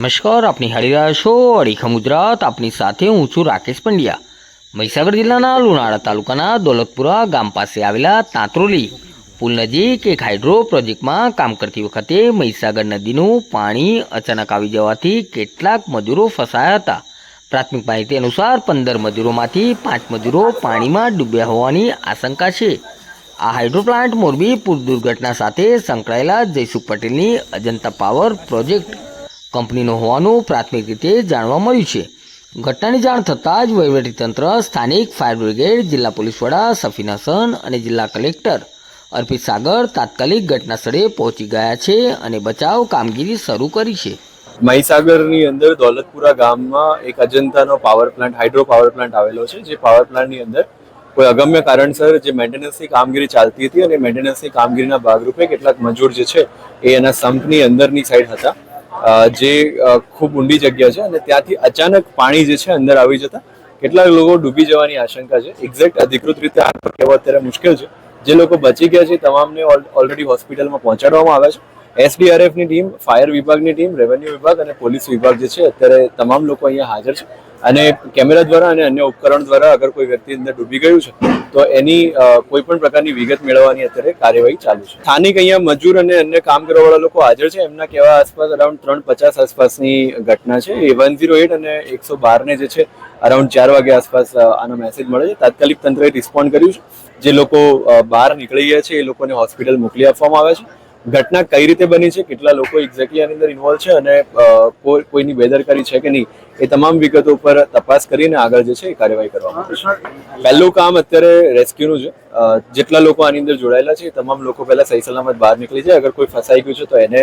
નમસ્કાર, આપની હારી રહ્યા છો અડીખમ ગુજરાત, આપની સાથે હું છું રાકેશ પંડ્યા. મહીસાગર જિલ્લાના લુણાળા તાલુકાના દોલતપુરા ગામ પાસે આવેલા તાંત્રોલી પુલ નજીક એક હાઇડ્રો પ્રોજેક્ટમાં કામ કરતી વખતે મહીસાગર નદીનું પાણી અચાનક આવી જવાથી કેટલાક મજૂરો ફસાયા હતા. પ્રાથમિક માહિતી અનુસાર પંદર મજૂરોમાંથી પાંચ મજૂરો પાણીમાં ડૂબ્યા હોવાની આશંકા છે. આ હાઇડ્રો પ્લાન્ટ મોરબી પુર દુર્ઘટના સાથે સંકળાયેલા જયસુખ પટેલની અજંતા પાવર પ્રોજેક્ટ કંપનીનો હોવાનું પ્રાથમિક રીતે જાણવા મળ્યું છે. ઘટનાની જાણ થતાં જ વહીવટીતંત્ર સ્થાનિક ફાયર બ્રિગેડ, જિલ્લા પોલીસ વડા, સફીન હસન અને જિલ્લા કલેક્ટર અર્પિત સાગર તાત્કાલિક ઘટના સ્થળે પહોંચી ગયા છે અને બચાવ કામગીરી શરૂ કરી છે. મહીસાગરની અંદર દોલતપુરા ગામમાં એક અજંતાનો power plant, hydro power plant આવેલો છે, જે પાવર પ્લાન્ટની અંદર કોઈ અગમ્ય કારણસર જે મેન્ટેનન્સની કામગીરી ચાલતી હતી અને મેન્ટેનન્સની કામગીરીના ભાગરૂપે કેટલાક મજૂર જે છે એ એના સંપની અંદરની સાઈડ હતા. જે ખૂબ ઊંડી જગ્યા છે અને ત્યાંથી અચાનક પાણી જે છે અંદર આવી જતા કેટલાક લોકો ડૂબી જવાની આશંકા છે. એક્ઝેક્ટ અધિકૃત રીતે આ કહેવું અત્યારે મુશ્કેલ છે. જે લોકો બચી ગયા છે તમામને ઓલરેડી હોસ્પિટલમાં પહોંચાડવામાં આવ્યા છે. એસડીઆરએફની ટીમ, ફાયર વિભાગની ટીમ, રેવન્યુ વિભાગ અને પોલીસ વિભાગ જે છે અત્યારે તમામ લોકો અહીંયા હાજર છે. અને કેમેરા દ્વારા અને અન્ય ઉપકરણ દ્વારા અગર કોઈ વ્યક્તિ અંદર ડૂબી ગયું છે, તો એની કોઈ પણ પ્રકારની વિગત મેળવવાની અત્યારે કાર્યવાહી ચાલુ છે. સ્થાનિક અહીંયા મજૂર અને અન્ય કામ કરવાવાળા લોકો હાજર છે. એમના કહેવા આસપાસ અરાઉન્ડ ત્રણ પચાસ આસપાસની ઘટના છે. એ વન ઝીરો એટ અને એકસો બારને જે છે અરાઉન્ડ ચાર વાગે આસપાસ આનો મેસેજ મળે છે. તાત્કાલિક તંત્રએ રિસ્પોન્ડ કર્યું છે. જે લોકો બહાર નીકળી ગયા છે, એ લોકોને હોસ્પિટલ મોકલી આપવામાં આવે છે. ઘટના કઈ રીતે બની છે કેટલા લોકો એક્ઝેક્ટલી આની અંદર ઇન્વોલ્વ છે અને કોઈની બેદરકારી છે કે નહીં એ તમામ વિગતો ઉપર તપાસ કરીને આગળ જે છે એ કાર્યવાહી કરવામાં આવશે. પહેલું કામ અત્યારે રેસ્ક્યુનું છે. જેટલા લોકો આની અંદર જોડાયેલા છે એ તમામ લોકો પહેલા સહી સલામત બહાર નીકળી જાય. અગર કોઈ ફસાઈ ગયું છે તો એને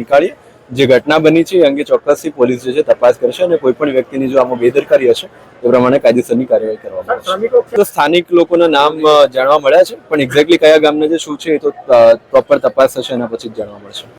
નીકાળીએ. જે ઘટના બની છે, એ અંગે ચોક્કસથી પોલીસ જે છે તપાસ કરશે અને કોઈ પણ વ્યક્તિની જો આમાં બેદરકારી હશે, એ પ્રમાણે કાયદેસરની કાર્યવાહી કરવામાં આવશે. તો સ્થાનિક લોકોના નામ જાણવા મળ્યા છે, પણ એક્ઝેક્ટલી કયા ગામના જે શું છે એ તો પ્રોપર તપાસ થશે એના પછી જ જાણવા મળશે.